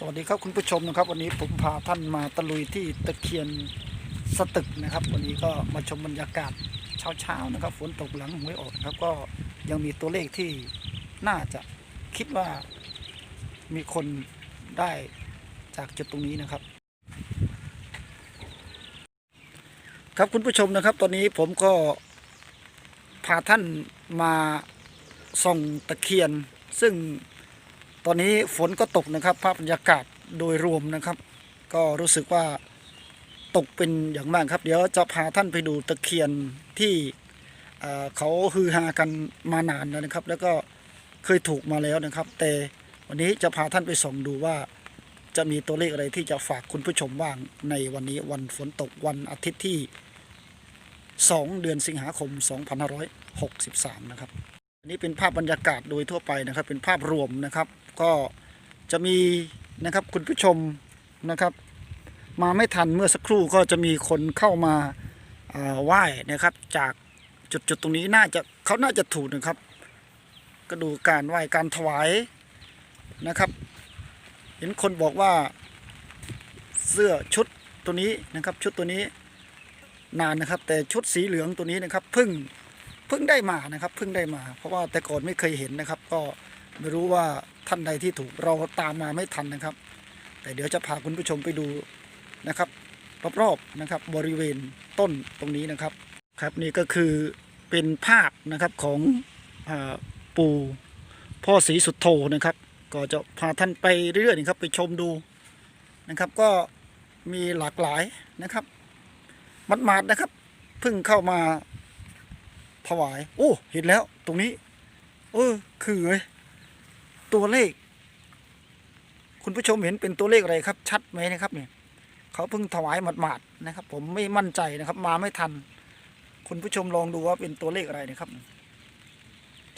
สวัสดีครับคุณผู้ชมนะครับ วันนี้ผมพาท่านมาตะลุยที่ตะเคียนสตึกนะครับ วันนี้ก็มาชมบรรยากาศเช้าๆนะครับฝนตกหลังหวยออกนะครับก็ยังมีตัวเลขที่น่าจะคิดว่ามีคนได้จากจุดตรงนี้นะครับ ครับคุณผู้ชมนะครับ ตอนนี้ผมก็พาท่านมาส่องตะเคียนซึ่ง ตอนนี้ฝนก็ตกนะครับ ภาพบรรยากาศโดยรวมนะครับ ก็รู้สึกว่าตกเป็นอย่างมากครับ เดี๋ยวจะพาท่านไปดูตะเคียนที่เขาฮือฮากันมานานแล้วนะครับ แล้วก็เคยถูกมาแล้วนะครับ แต่วันนี้จะพาท่านไปส่องดูว่าจะมีตัวเลขอะไรที่จะฝากคุณผู้ชมบ้างในวันนี้วันฝนตกวันอาทิตย์ที่ 2 เดือนสิงหาคม 2563 นะครับ อันนี้เป็นภาพบรรยากาศโดยทั่วไปนะครับ เป็นภาพรวมนะครับ ก็จะมีนะครับคุณผู้ชมนะครับ มาไม่ทันเมื่อสักครู่ก็จะมีคนเข้ามาไหว้นะครับ จากจุดจุดตรงนี้น่าจะเขาน่าจะถูกนะครับ ก็ดูการไหว้การถวายนะครับ เห็นคนบอกว่าเสื้อชุดตัวนี้นะครับ ชุดตัวนี้นานนะครับ แต่ชุดสีเหลืองตัวนี้นะครับเพิ่งเพิ่งได้มานะครับเพิ่งได้มา เพราะว่าแต่ก่อนไม่เคยเห็นนะครับ ก็ไม่รู้ว่า ท่านใดที่ถูกเราตามมาไม่ทันนะครับ แต่เดี๋ยวจะพาคุณผู้ชมไปดูนะครับรอบๆนะครับบริเวณต้นตรงนี้นะครับครับนี่ก็คือเป็นภาพนะครับของอปู่พ่อศรีสุดโธนะครับ ก็จะพาท่านไปเรื่อยๆนะครับไปชมดูนะครับก็มีหลากหลายนะครับมัดๆนะครับเพิ่งเข้ามาถวาย โอ้ เห็นแล้วตรงนี้ เออ คือเว้ย ตัวเลข คุณผู้ชมเห็นเป็นตัวเลขอะไรครับ ชัดไหมนะครับเนี่ยเขาเพิ่งถวายหมาดๆนะครับ ผมไม่มั่นใจนะครับ มาไม่ทัน คุณผู้ชมลองดูว่าเป็นตัวเลขอะไรนะครับ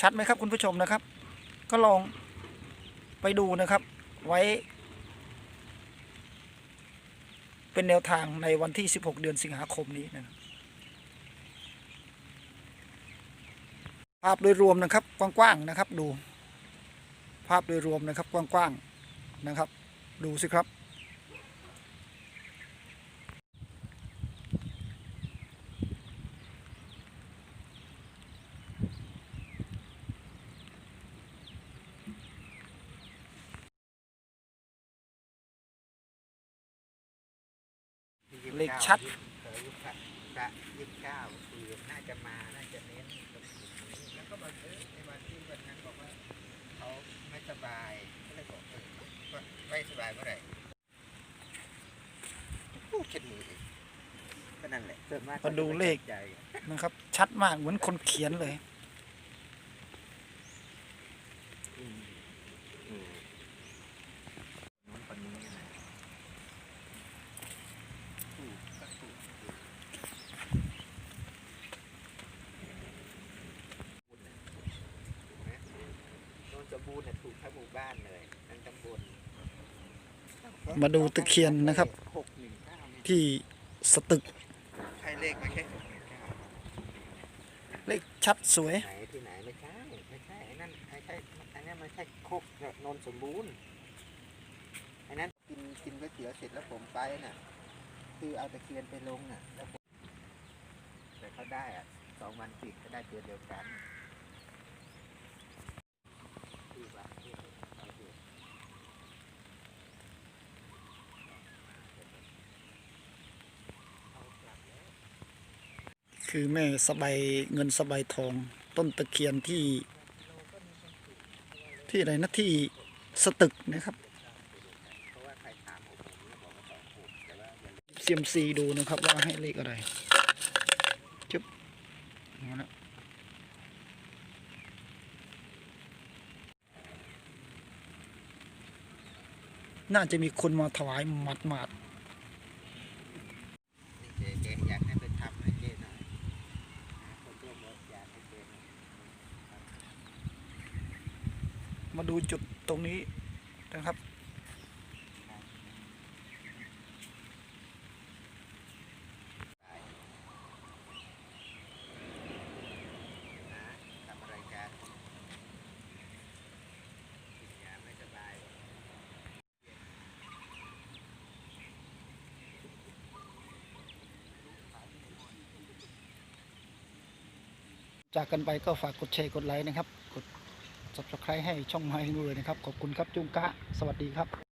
ชัดไหมครับ คุณผู้ชมนะครับ ก็ลองไปดูนะครับ ไว้ เป็นแนวทางในวันที่ 16 เดือนสิงหาคมนี้นะครับภาพโดยรวมนะครับกว้างๆนะครับดู ภาพโดยรวมนะครับกว้างๆนะครับ ดูสิครับ เลขชัดเออยุคขัดพระยี่สิบเก้าคือน่าจะมาายก็เลยบอกเออว่าไม่สบายเมื่อไหร่โอ้เช็ดมืออีกก็นั่นแหละส่วนมากมาดูเลข ใจ นะครับ ชัดมากเหมือนคนเขียนเลย อืมอืมน้องคนนี้นะถูกก็ถูก โนนสม บูรณ์เนี่ยถูกทั้งหมู่บ้านเลยทั้งตำบลมาดูตะเคียนนะครับ หกหนึ่งเก้าเนี่ยที่สตึกใช่เลขไหมแค่หกหนึ่งเก้าเลขชัดสวย ไหนที่ไหนไม่ใช่ไม่ใช่ไอ้นั่นไอ้ใช่ไอ้นั่นมันใช่โคกโนนสมบูรณ์ไอ้นั้นกินกินก๋วยเตี๋ยวเสร็จแล้วผมไปน่ะ คือเอาตะเคียนไปลงน่ะแล้วผมแต่เขาได้อะสองวันติดก็ได้ตัวเดียวกันคือว่าที่เอาอยู่ คือแม่สบายเงินสบายทอง ต้นตะเคียนที่ ที่อะไรนะที่สตึกนะครับเซียมซีดูนะครับว่าให้เลขอะไรจุ๊บเอาละน่าจะมีคนมาถวายหมัดหมาด มาดูจุดตรงนี้นะครับ จากกันไปก็ฝากกดแชร์กดไลค์นะครับ subscribe ให้ช่องไม้ด้วยนะครับ ขอบคุณครับจุงกะ สวัสดีครับ